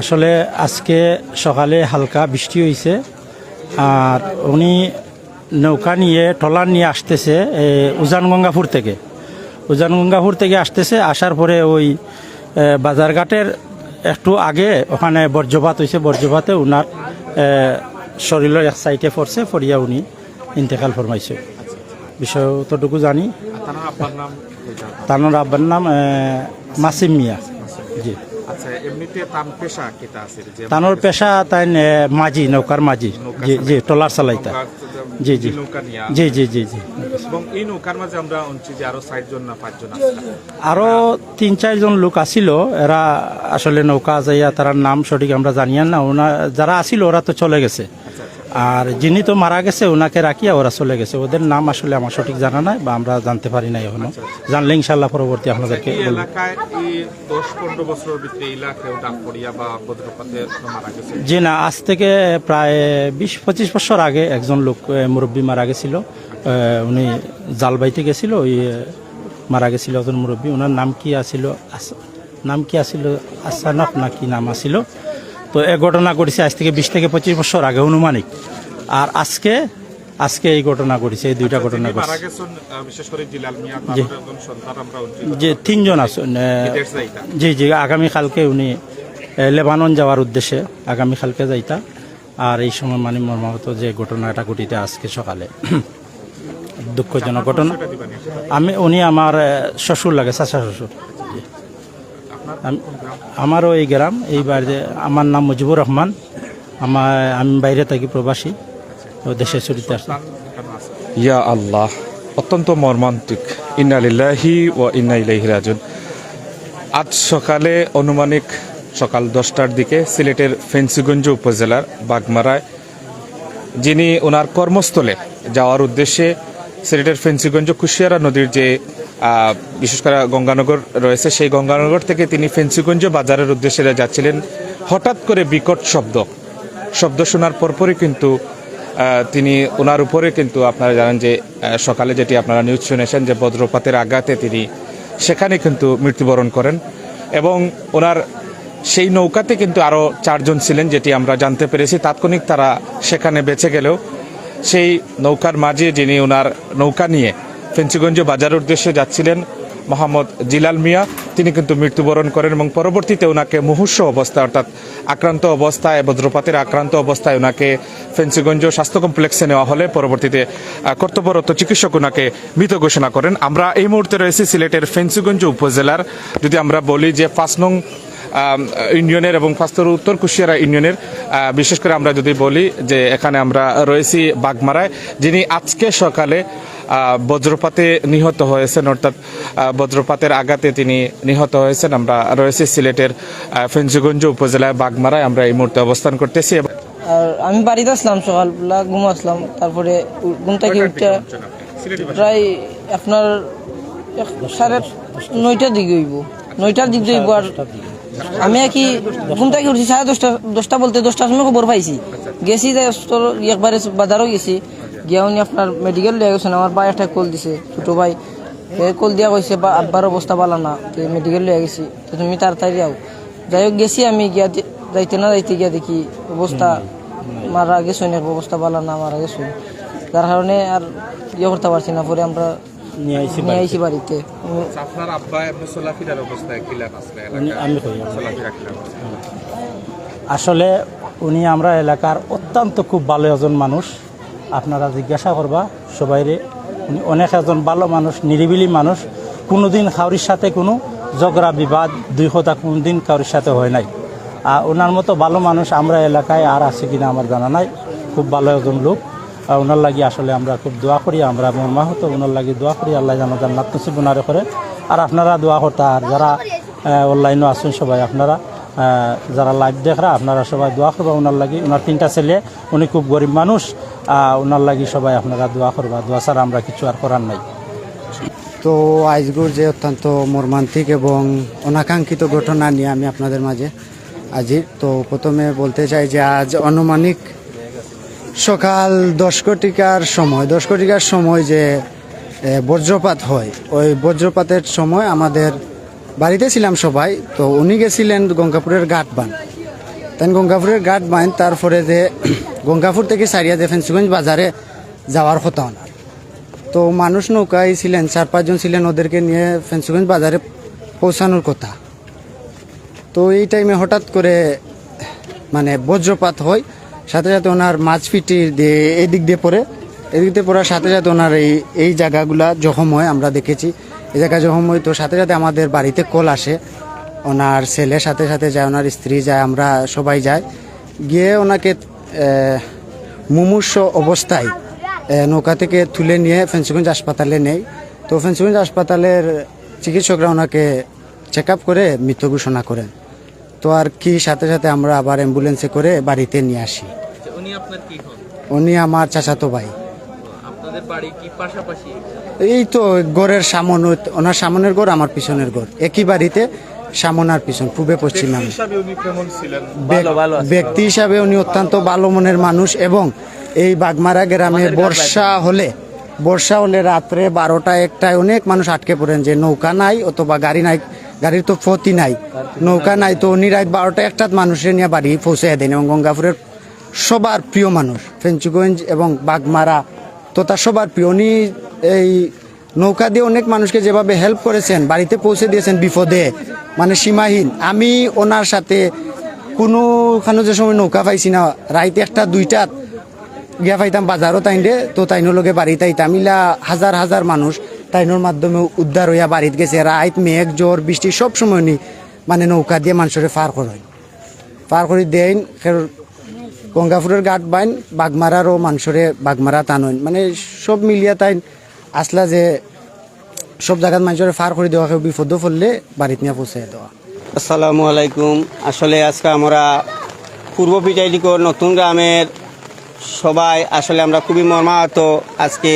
আসলে আজকে সকালে হালকা বৃষ্টি হয়েছে আর উনি নৌকা নিয়ে ট্রলার নিয়ে আসতেছে এ, উজান গঙ্গাপুর থেকে। উজান গঙ্গাপুর থেকে আসতেছে আসার পরে ওই বাজারঘাটের একটু আগে ওখানে বর্জ্যপাত হয়েছে বর্জ্যপাতে উনার শরীরের এক সাইডে পড়ছে পড়িয়া উনি ইন্তেকাল ফরমাইছে। বিষয় অতটুকু জানি। তার আব্বার নাম তানোর আব্বার নাম মাসিম মিয়া। আচ্ছা এমনিতে তাম পেশা কেটা আছে? যে তানোর পেশা তাই মাঝি নৌকার মাঝি। জি জি টলার চালাইতা। জি, জি। নৌকা নিয়ে। জি জি জি জি। এবং এই নৌকার মাঝে আমরা অঞ্চি যে আরও ষাট জন না পাঁচজন আছে। আরও তিন চারজন লোক আসিল এরা আসলে নৌকা যাইয়া তার নাম সঠিক আমরা জানিয়া না। ওনা যারা আসিল ওরা তো চলে গেছে। আর যিনি তো মারা গেছে ওনাকে রাখিয়া ওরা চলে গেছে। ওদের নাম আসলে আমার সঠিক জানা নাই বা আমরা জানতে পারি নাই এখনও। জানলে ইনশাল্লাহ পরবর্তী আপনাদেরকে জি না আজ থেকে প্রায় বিশ পঁচিশ বছর আগে একজন লোক মুরব্বী মারা গেছিল। উনি জাল বাইতে গেছিল ওই মারা গেছিল একজন মুরব্বী। ওনার নাম কি আছিল? নাম কি আছিল? আসানক না কি নাম আছিল? তো এ ঘটনা ঘটেছে আজ থেকে বিশ থেকে পঁচিশ বছর আগে অনুমানিক। আর আজকে আজকে এই ঘটনা ঘটেছে এই দুইটা ঘটনা আমরা অঞ্চল যে তিনজন আছেন জি জি আগামীকালকে উনি লেবানন যাওয়ার উদ্দেশ্যে আগামীকালকে যাইতা। আর এই সময় মানে মর্মাহত যে ঘটনাটা ঘটিতে আজকে সকালে দুঃখজনক ঘটনা। আমি উনি আমার শ্বশুর লাগে চাচা শ্বশুর। আমারও এই গ্রাম, এই বাড়িতে, আমার নাম মুজিবুর রহমান। আমার আমি বাইরে থাকি, প্রবাসী। তো দেশে এখানে আছে ইয়া আল্লাহ, অত্যন্ত মর্মান্তিক। ইন্না লিল্লাহি ও ইন্না ইলাইহি রাজিউন। আজ সকালে অনুমানিক সকাল দশটার দিকে সিলেটের ফেন্সিগঞ্জ উপজেলার বাগমারায় যিনি ওনার কর্মস্থলে যাওয়ার উদ্দেশ্যে সিলেটের ফেন্সিগঞ্জ কুশিয়ারা নদীর যে বিশেষ করে গঙ্গানগর রয়েছে, সেই গঙ্গানগর থেকে তিনি ফেন্সিগঞ্জ বাজারের উদ্দেশ্যে যাচ্ছিলেন। হঠাৎ করে বিকট শব্দ। শব্দ শোনার পরপরই কিন্তু তিনি ওনার উপরে কিন্তু আপনারা জানেন যে সকালে যেটি আপনারা নিউজ শুনেছেন যে বজ্রপাতের আঘাতে তিনি সেখানে কিন্তু মৃত্যুবরণ করেন এবং ওনার সেই নৌকাতে কিন্তু আরও চারজন ছিলেন যেটি আমরা জানতে পেরেছি। তাৎক্ষণিক তারা সেখানে বেঁচে গেলেও সেই নৌকার মাঝে যিনি ওনার নৌকা নিয়ে ফেন্সিগঞ্জ বাজার উদ্দেশ্যে যাচ্ছিলেন মোহাম্মদ জিলাল মিয়া। তিনি কিন্তু মৃত্যুবরণ করেন এবং পরবর্তীতে ওনাকে মুহূর্ষ অবস্থা অর্থাৎ আক্রান্ত অবস্থায়, বজ্রপাতের আক্রান্ত অবস্থায় ওনাকে ফেন্সিগঞ্জ স্বাস্থ্য কমপ্লেক্সে নেওয়া হলে পরবর্তীতে কর্তব্যরত চিকিৎসক ওনাকে মৃত ঘোষণা করেন। আমরা এই মুহূর্তে রয়েছি সিলেটের ফেন্সিগঞ্জ উপজেলার। যদি আমরা বলি যে পাঁচ নং ইউনিয়নের এবং পাঁচতর উত্তর কুশিয়ারা ইউনিয়নের বিশেষ করে আমরা যদি বলি যে এখানে আমরা রয়েছি বাগমারায়, যিনি আজকে সকালে বজ্রপাতে নিহত হয়েছেন অর্থাৎ বজ্রপাতের আঘাতে তিনি নিহত হয়েছেন। আমরা রয়েছি সিলেটের আহ, ফেঞ্চুগঞ্জ উপজেলায় বাগমারায়। আমরা এই মুহূর্তে অবস্থান করতেছি। আর আমি বাড়িতে আসলাম সকালবেলা ঘুম আসলাম। তারপরে ঘুম থেকে উঠতে প্রায় আপনার এক- সাড়ে নয়টার দিকে হইব। নয়টার দিক দিয়ে হইব আর আমি আর কি ঘুম থেকে উঠছি সাড়ে দশটা দশটা বলতে দশটার সময় খবর পাইছি। গেছি তাই তোর একবারে বাজারও গেছি। গিয়া উনি আপনার মেডিকেল লিয়ে গেছেন আমার ভাই একটা কল দিছে। ছোটো ভাই কল দিয়া কইছে বা আব্বার অবস্থা ভালো না মেডিকেল লিয়ে গেছি তো তুমি তাড়াতাড়ি যাও। যাই হোক গেছি আমি গিয়া যাইতে না যাইতে গিয়া দেখি অবস্থা মারা গেছে অনেক অবস্থা ভালো না মারা গেছে। যার কারণে আর ইয়ে করতে পারছি না পরে আমরা নিয়ে আইছি বাড়িতে। আপনার আব্বা চলাফেরার আমি আছে? আসলে উনি আমরা এলাকার অত্যন্ত খুব ভালো একজন মানুষ। আপনারা জিজ্ঞাসা করবা সবাইরে, উনি অনেক একজন ভালো মানুষ, নিরিবিলি মানুষ। কোনোদিন কাউরির সাথে কোনো ঝগড়া, বিবাদ দুই কথা কোনোদিন কাউরির সাথে হয় নাই। আর ওনার মতো ভালো মানুষ আমরা এলাকায় আর আছে কিনা আমার জানা নাই। খুব ভালো একজন লোক। আর ওনার লাগি আসলে আমরা খুব দোয়া করি, আমরা মর্মাহত। ওনার লাগি দোয়া করি, আল্লাহ যেন জান্নাত নসিব ওনারে করে। আর আপনারা দোয়া করতে, আর যারা অনলাইনও আছেন সবাই, আপনারা যারা লাইভ দেখরা আপনারা সবাই দোয়া করবা ওনার লাগি। ওনার তিনটা ছেলে, উনি খুব গরিব মানুষ। ওনার লাগি সবাই আপনারা দোয়া করবা। দোয়া ছাড়া আমরা কিছু আর করার নাই। তো আজগুর যে অত্যন্ত মর্মান্তিক এবং অনাকাঙ্ক্ষিত ঘটনা নিয়ে আমি আপনাদের মাঝে আজির তো প্রথমে বলতে চাই যে আজ আনুমানিক সকাল দশ কোটিকার সময়, দশ কোটিকার সময় যে বজ্রপাত হয়, ওই বজ্রপাতের সময় আমাদের বাড়িতে ছিলাম সবাই। তো উনি গেছিলেন গঙ্গাপুরের ঘাট বান। তাই গঙ্গাপুরের ঘাট বাইন তারপরে যে গঙ্গাপুর থেকে সারিয়া ফেন্সিগঞ্জ বাজারে যাওয়ার কথা ওনার। তো মানুষ নৌকায় ছিলেন চার পাঁচজন ছিলেন, ওদেরকে নিয়ে ফেন্সিগঞ্জ বাজারে পৌঁছানোর কথা। তো এই টাইমে হঠাৎ করে মানে বজ্রপাত হয়, সাথে সাথে ওনার মাছ ফিটি দিয়ে এদিক দিয়ে পড়ে। এদিক দিয়ে পড়ার সাথে সাথে ওনার এই এই জায়গাগুলা জখম হয়, আমরা দেখেছি। এই জায়গা জখম হয় তো সাথে সাথে আমাদের বাড়িতে কল আসে। ওনার ছেলে সাথে সাথে যায়, ওনার স্ত্রী যায়, আমরা সবাই যাই। গিয়ে ওনাকে মুমূর্ষ অবস্থায় নৌকা থেকে তুলে নিয়ে ফেন্সিগঞ্জ হাসপাতালে নেই। তো ফেন্সিগঞ্জ হাসপাতালের চিকিৎসকরা ওনাকে চেক আপ করে মৃত ঘোষণা করেন। তো আর কি সাথে সাথে আমরা আবার অ্যাম্বুলেন্সে করে বাড়িতে নিয়ে আসি। আচ্ছা, উনি আমার চাচাতো ভাই। বাড়ি এই তো গড়ের সামন ওনার সামনের গড় আমার পিছনের গড়। একই বাড়িতে সামন আর পিছন পূবে পশ্চিমে আমি। হিসাবে উনি কেমন ছিলেন? ব্যক- ব্যক্তি হিসাবে উনি অত্যন্ত ভালো মনের মানুষ এবং এই বাগমারা গ্রামে বর্ষা হলে বর্ষা হলে রাত্রে বারোটা একটায় অনেক মানুষ আটকে পড়েন যে নৌকা নাই অথবা গাড়ি নাই গাড়ির তো ফতি নাই। নৌকা নাই তো উনি রাত বারোটা একটা মানুষের নিয়ে বাড়ি পৌঁছে দেন এবং গঙ্গাপুরের সবার প্রিয় মানুষ ফেঞ্চুগঞ্জ এবং বাগমারা তো তার সবার প্রিয়। উনি এই নৌকা দিয়ে অনেক মানুষকে যেভাবে হেল্প করেছেন বাড়িতে পৌঁছে দিয়েছেন বিপদে। মানে সীমাহীন। আমি ওনার সাথে কোনোখানে যে সময় নৌকা পাইছি না, রাইতে একটা, দুইটাত গিয়া পাইতাম বাজারও তাইনরে তো তাইনোর লগে বাড়িতে আইতাম ইলা হাজার হাজার মানুষ তাইনোর মাধ্যমে উদ্ধার হইয়া বাড়িতে গেছে। রাইত, মেঘ, জ্বর, বৃষ্টি সব সময় নি মানে নৌকা দিয়ে মানুষের পার করেন পার করে দেন গঙ্গাপুরের ঘাট বাইন, বাগমারারও মানুষরে বাগমারা টানইন। মানে সব মিলিয়া তাই আসলা যে সব জায়গাত মানুষের পার করে দেওয়া কেউ বিপদ পড়লে বাড়িতে নিয়ে পৌঁছে দেওয়া। আসসালামু আলাইকুম। আসলে আজকে আমরা পূর্ব পিটাইলিকর নতুন গ্রামের সবাই, আসলে আমরা খুবই মর্মাহত। আজকে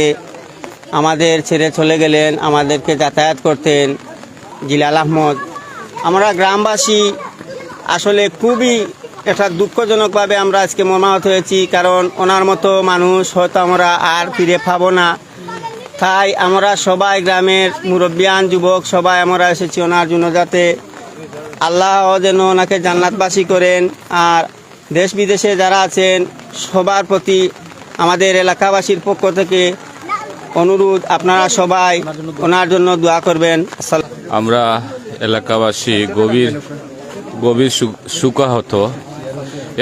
আমাদের ছেড়ে চলে গেলেন, আমাদেরকে যাতায়াত করতেন জিলাল আহমদ। আমরা গ্রামবাসী, আসলে খুবই একটা দুঃখজনকভাবে আমরা আজকে মর্মাহত হয়েছি, কারণ ওনার মতো মানুষ হয়তো আমরা আর ফিরে পাবো না। তাই আমরা সবাই গ্রামের মুরব্বিয়ান যুবক, সবাই আমরা এসেছি ওনার জন্য যাতে আল্লাহ যেন ওনাকে জান্নাতবাসী করেন। আর দেশ বিদেশে যারা আছেন, সবার প্রতি আমাদের এলাকাবাসীর পক্ষ থেকে অনুরোধ, আপনারা সবাই ওনার জন্য দোয়া করবেন। আমরা এলাকাবাসী গভীর গভীর শোকাহত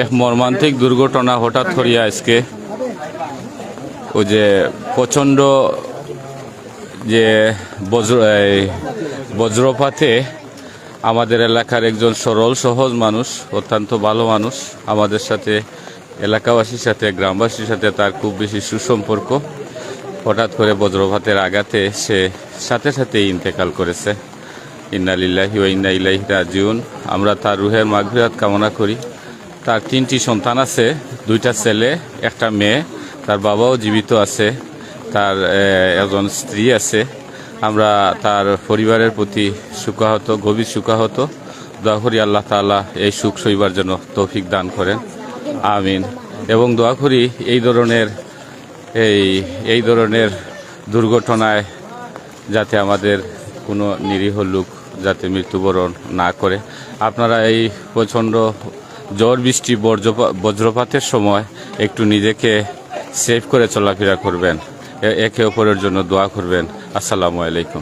এক মর্মান্তিক দুর্ঘটনা হঠাৎ করিয়া আজকে ওই যে প্রচণ্ড যে বজ্র, এই বজ্রপাতে আমাদের এলাকার একজন সরল, সহজ মানুষ, অত্যন্ত ভালো মানুষ, আমাদের সাথে এলাকাবাসীর সাথে, গ্রামবাসীর সাথে তার খুব বেশি সুসম্পর্ক। হঠাৎ করে বজ্রপাতের আঘাতে সে সাথে সাথে ইন্তেকাল করেছে। ইন্না লিল্লাহি ও ইন্না ইলাইহি রাজিউন। আমরা তার রুহের মাগফিরাত কামনা করি। তার তিনটি সন্তান আছে, দুইটা ছেলে, একটা মেয়ে, তার বাবাও জীবিত আছে। তার একজন স্ত্রী আছে। আমরা তার পরিবারের প্রতি সুখাহত, গভীর সুখাহত। দোয়া করি আল্লাহ তাআলা এই সুখ সইবার জন্য তৌফিক দান করেন। আমিন। এবং দোয়া করি এই ধরনের, এই এই ধরনের দুর্ঘটনায় যাতে আমাদের কোনো নিরীহ লোক যাতে মৃত্যুবরণ না করে। আপনারা এই প্রচণ্ড ঝড় বৃষ্টি বজ্রপা- বজ্রপাতের সময় একটু নিজেকে সেভ করে চলাফেরা করবেন। একে অপরের জন্য দোয়া করবেন। আসসালামু আলাইকুম।